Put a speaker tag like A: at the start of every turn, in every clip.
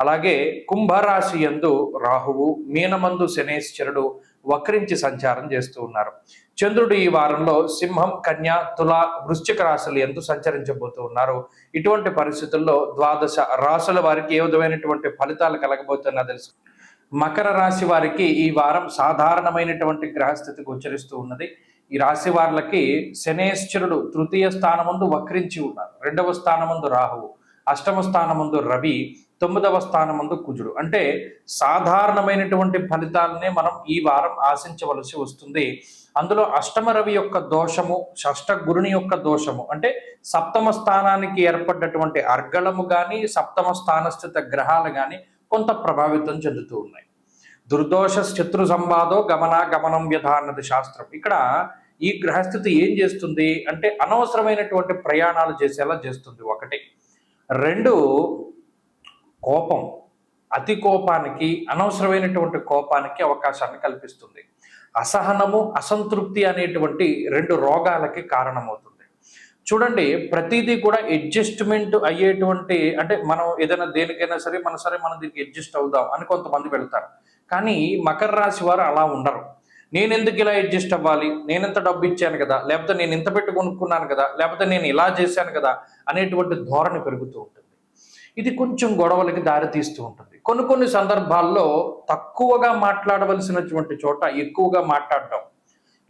A: అలాగే కుంభరాశి యందు రాహువు మీనమందు శనేశ్వరుడు వక్రించి సంచారం చేస్తూ ఉన్నారు. చంద్రుడు ఈ వారంలో సింహం కన్య తుల వృశ్చిక రాశులు ఎందు సంచరించబోతూ ఉన్నారు. ఇటువంటి పరిస్థితుల్లో ద్వాదశ రాశుల వారికి ఏ విధమైనటువంటి ఫలితాలు కలగబోతున్నా తెలుసు. మకర రాశి వారికి ఈ వారం సాధారణమైనటువంటి గ్రహస్థితి గోచరిస్తూ ఉన్నది. ఈ రాశి వారికి శనేశ్వరుడు తృతీయ స్థానమందు వక్రించి ఉన్నారు. రెండవ స్థానమందు రాహువు అష్టమ స్థానమందు రవి తొమ్మిదవ స్థానమందు కుజుడు. అంటే సాధారణమైనటువంటి ఫలితాలనే మనం ఈ వారం ఆశించవలసి వస్తుంది. అందులో అష్టమ రవి యొక్క దోషము షష్ట గురుని యొక్క దోషము అంటే సప్తమ స్థానానికి ఏర్పడ్డటువంటి అర్గళము కానీ సప్తమ స్థానస్థిత గ్రహాలు కానీ కొంత ప్రభావితం చెందుతూ ఉన్నాయి. దుర్దోష శత్రు సంవాదో గమన గమనం వ్యధ అన్నది శాస్త్రం. ఇక్కడ ఈ గ్రహస్థితి ఏం చేస్తుంది? అంటే అనవసరమైనటువంటి ప్రయాణాలు చేసేలా చేస్తుంది ఒకటి. రెండు కోపం అతి కోపానికి అనవసరమైనటువంటి కోపానికి అవకాశాన్ని కల్పిస్తుంది. అసహనము అసంతృప్తి అనేటువంటి రెండు రోగాలకి కారణమవుతుంది. చూడండి ప్రతిదీ కూడా అడ్జస్ట్మెంట్ అయ్యేటువంటి అంటే మనం ఏదైనా దేనికైనా సరే మన సరే మనం దీనికి అడ్జస్ట్ అవుదాం అని కొంతమంది వెళ్తారు. కానీ మకర రాశి వారు అలా ఉండరు. నేను ఎందుకు ఇలా అడ్జస్ట్ అవ్వాలి? నేను ఎంత డబ్బు ఇచ్చాను కదా? లేకపోతే నేను ఇంత పెట్టి కొనుక్కున్నాను కదా? లేకపోతే నేను ఇలా చేశాను కదా? అనేటువంటి ధోరణి పెరుగుతూ ఉంటుంది. ఇది కొంచెం గొడవలకి దారి తీస్తూ ఉంటుంది. కొన్ని కొన్ని సందర్భాల్లో తక్కువగా మాట్లాడవలసినటువంటి చోట ఎక్కువగా మాట్లాడడం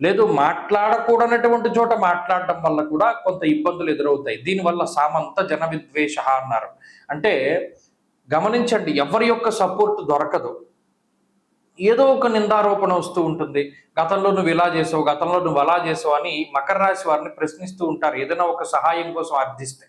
A: లేదు మాట్లాడకూడనటువంటి చోట మాట్లాడడం వల్ల కూడా కొంత ఇబ్బందులు ఎదురవుతాయి. దీనివల్ల సామంత జన విద్వేష అన్నారు. అంటే గమనించండి ఎవరి యొక్క సపోర్ట్ దొరకదు. ఏదో ఒక నిందారోపణ వస్తూ ఉంటుంది. గతంలో నువ్వు ఇలా చేసావు గతంలో నువ్వు అలా చేసావు అని మకర రాశి వారిని ప్రశ్నిస్తూ ఉంటారు. ఏదైనా ఒక సహాయం కోసం అర్థిస్తే.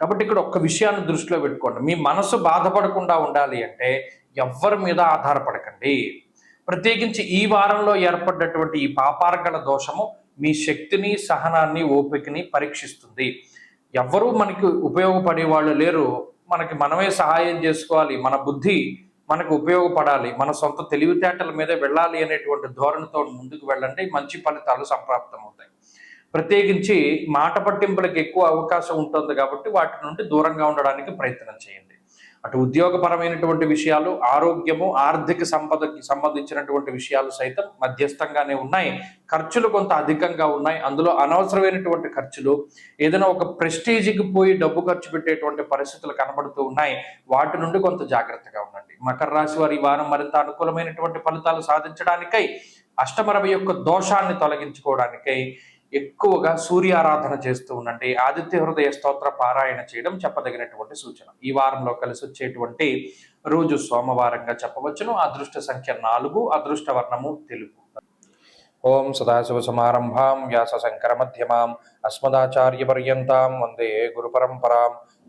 A: కాబట్టి ఇక్కడ ఒక్క విషయాన్ని దృష్టిలో పెట్టుకోండి. మీ మనసు బాధపడకుండా ఉండాలి అంటే ఎవ్వరి మీద ఆధారపడకండి. ప్రత్యేకించి ఈ వారంలో ఏర్పడ్డటువంటి ఈ పాపార్గల దోషము మీ శక్తిని సహనాన్ని ఓపికని పరీక్షిస్తుంది. ఎవ్వరూ మనకి ఉపయోగపడే వాళ్ళు లేరు. మనకి మనమే సహాయం చేసుకోవాలి. మన బుద్ధి మనకు ఉపయోగపడాలి. మన సొంత తెలివితేటల మీద వెళ్ళాలి అనేటువంటి ధోరణితో ముందుకు వెళ్ళండి. మంచి ఫలితాలు సంప్రాప్తమవుతాయి. ప్రత్యేకించి మాట పట్టింపులకు ఎక్కువ అవకాశం ఉంటుంది కాబట్టి వాటి నుండి దూరంగా ఉండడానికి ప్రయత్నం చేయండి. అటు ఉద్యోగపరమైనటువంటి విషయాలు ఆరోగ్యము ఆర్థిక సంపదకి సంబంధించినటువంటి విషయాలు సైతం మధ్యస్థంగానే ఉన్నాయి. ఖర్చులు కొంత అధికంగా ఉన్నాయి. అందులో అనవసరమైనటువంటి ఖర్చులు ఏదైనా ఒక ప్రెస్టీజ్కి పోయి డబ్బు ఖర్చు పెట్టేటువంటి పరిస్థితులు కనబడుతూ ఉన్నాయి. వాటి నుండి కొంత జాగ్రత్తగా ఉండండి. మకర రాశి వారి వారం మరింత అనుకూలమైనటువంటి ఫలితాలు సాధించడానికై అష్టమరవి యొక్క దోషాన్ని తొలగించుకోవడానికై ఎక్కువగా సూర్యారాధన చేస్తూ ఉండండి ఆదిత్య హృదయ స్తోత్ర పారాయణ చేయడం చెప్పదగినటువంటి సూచన. ఈ వారంలో కలిసి వచ్చేటువంటి రోజు సోమవారంగా చెప్పవచ్చును. అదృష్ట సంఖ్య నాలుగు అదృష్ట వర్ణము తెలుపు. ఓం సదాశివ సమారంభాం వ్యాస శంకర మధ్యమాం అస్మదాచార్య పర్యంతం వందే గురుపరంపరాం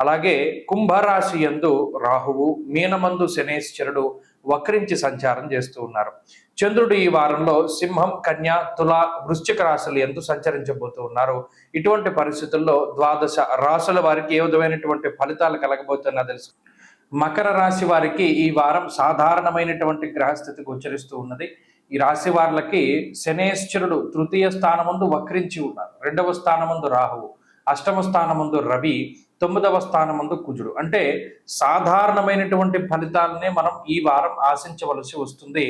A: అలాగే కుంభరాశి యందు రాహువు మీనమందు శనేశ్వరుడు వక్రించి సంచారం చేస్తూ ఉన్నారు. చంద్రుడు ఈ వారంలో సింహం కన్య తుల వృశ్చిక రాశులు ఎందు సంచరించబోతూ ఉన్నారు. ఇటువంటి పరిస్థితుల్లో ద్వాదశ రాశుల వారికి ఏ విధమైనటువంటి ఫలితాలు కలగబోతున్నా తెలుసు. మకర రాశి వారికి ఈ వారం సాధారణమైనటువంటి గ్రహస్థితి గోచరిస్తూ ఉన్నది. ఈ రాశి వారికి శనేశ్వరుడు తృతీయ స్థానమందు వక్రించి ఉన్నారు. రెండవ స్థానమందు రాహువు అష్టమ స్థానమందు రవి తొమ్మిదవ స్థానమందు కుజుడు. అంటే సాధారణమైనటువంటి ఫలితాలనే మనం ఈ వారం ఆశించవలసి వస్తుంది.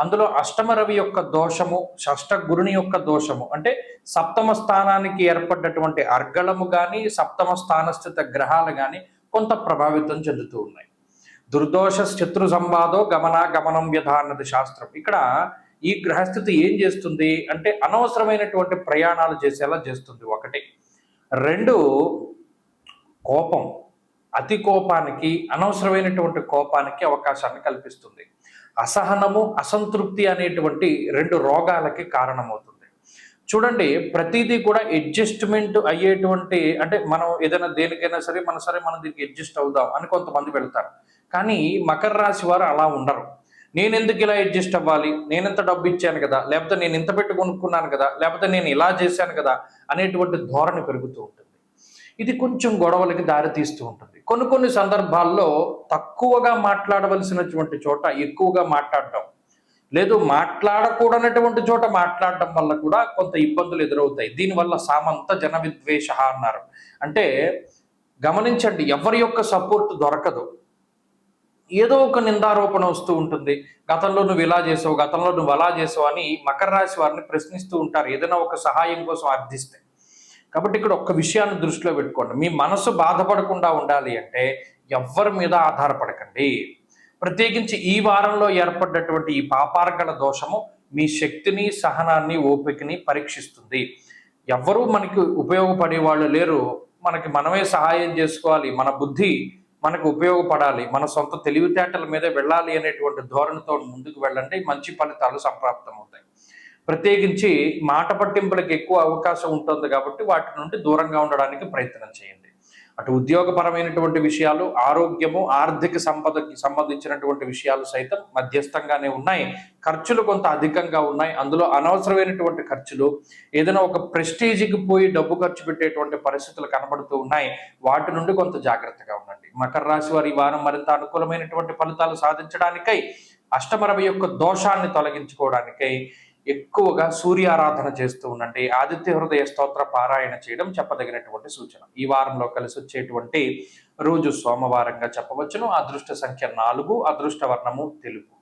A: అందులో అష్టమ రవి యొక్క దోషము షష్ట గురుని యొక్క దోషము అంటే సప్తమ స్థానానికి ఏర్పడ్డటువంటి అర్గళము కానీ సప్తమ స్థానస్థిత గ్రహాలు కానీ కొంత ప్రభావితం చెందుతూ ఉన్నాయి. దుర్దోష శత్రు సంవాదో గమన గమనం వ్యధ అన్నది శాస్త్రం. ఇక్కడ ఈ గ్రహస్థితి ఏం చేస్తుంది? అంటే అనవసరమైనటువంటి ప్రయాణాలు చేసేలా చేస్తుంది ఒకటి. రెండు కోపం అతి కోపానికి అనవసరమైనటువంటి కోపానికి అవకాశాన్ని కల్పిస్తుంది. అసహనము అసంతృప్తి అనేటువంటి రెండు రోగాలకి కారణమవుతుంది. చూడండి ప్రతిదీ కూడా అడ్జస్ట్మెంట్ అయ్యేటువంటి అంటే మనం ఏదైనా దేనికైనా సరే మన సరే మనం దీనికి అడ్జస్ట్ అవుదాం అని కొంతమంది వెళ్తారు. కానీ మకర రాశి వారు అలా ఉండరు. నేను ఎందుకు ఇలా అడ్జస్ట్ అవ్వాలి? నేను ఎంత డబ్బు ఇచ్చాను కదా? లేకపోతే నేను ఇంత పెట్టి కొనుక్కున్నాను కదా? లేకపోతే నేను ఇలా చేశాను కదా? అనేటువంటి ధోరణి పెరుగుతూ ఉంటుంది. ఇది కొంచెం గొడవలకి దారి తీస్తూ ఉంటుంది. కొన్ని కొన్ని సందర్భాల్లో తక్కువగా మాట్లాడవలసినటువంటి చోట ఎక్కువగా మాట్లాడడం లేదు మాట్లాడకూడనటువంటి చోట మాట్లాడటం వల్ల కూడా కొంత ఇబ్బందులు ఎదురవుతాయి. దీనివల్ల సామంత జన విద్వేష అన్నారు. అంటే గమనించండి ఎవరి యొక్క సపోర్ట్ దొరకదు. ఏదో ఒక నిందారోపణ వస్తూ ఉంటుంది. గతంలో నువ్వు ఇలా చేసావు గతంలో నువ్వు అలా చేసావు అని మకర రాశి వారిని ప్రశ్నిస్తూ ఉంటారు. ఏదైనా ఒక సహాయం కోసం అర్థిస్తే. కాబట్టి ఇక్కడ ఒక్క విషయాన్ని దృష్టిలో పెట్టుకోండి. మీ మనసు బాధపడకుండా ఉండాలి అంటే ఎవ్వరి మీద ఆధారపడకండి. ప్రత్యేకించి ఈ వారంలో ఏర్పడ్డటువంటి ఈ పాపార్గల దోషము మీ శక్తిని సహనాన్ని ఓపికని పరీక్షిస్తుంది. ఎవ్వరూ మనకి ఉపయోగపడే వాళ్ళు లేరు. మనకి మనమే సహాయం చేసుకోవాలి. మన బుద్ధి మనకు ఉపయోగపడాలి. మన సొంత తెలివితేటల మీద వెళ్ళాలి అనేటువంటి ధోరణితో ముందుకు వెళ్ళండి. మంచి ఫలితాలు సంప్రాప్తమవుతాయి. ప్రత్యేకించి మాట పట్టింపులకు ఎక్కువ అవకాశం ఉంటుంది కాబట్టి వాటి నుండి దూరంగా ఉండడానికి ప్రయత్నం చేయండి. అటు ఉద్యోగపరమైనటువంటి విషయాలు ఆరోగ్యము ఆర్థిక సంపదకి సంబంధించినటువంటి విషయాలు సైతం మధ్యస్థంగానే ఉన్నాయి. ఖర్చులు కొంత అధికంగా ఉన్నాయి. అందులో అనవసరమైనటువంటి ఖర్చులు ఏదైనా ఒక ప్రెస్టీజ్కి పోయి డబ్బు ఖర్చు పెట్టేటువంటి పరిస్థితులు కనబడుతూ ఉన్నాయి. వాటి నుండి కొంత జాగ్రత్తగా ఉండండి. మకర రాశి వారి వారం మరింత అనుకూలమైనటువంటి ఫలితాలు సాధించడానికై అష్టమరవి యొక్క దోషాన్ని తొలగించుకోవడానికై ఎక్కువగా సూర్యారాధన చేస్తూ ఉండండి. ఆదిత్య హృదయ స్తోత్ర పారాయణ చేయడం చెప్పదగినటువంటి సూచన. ఈ వారంలో కలిసి వచ్చేటువంటి రోజు సోమవారంగా చెప్పవచ్చును. అదృష్ట సంఖ్య నాలుగు అదృష్ట వర్ణము తెలుగు.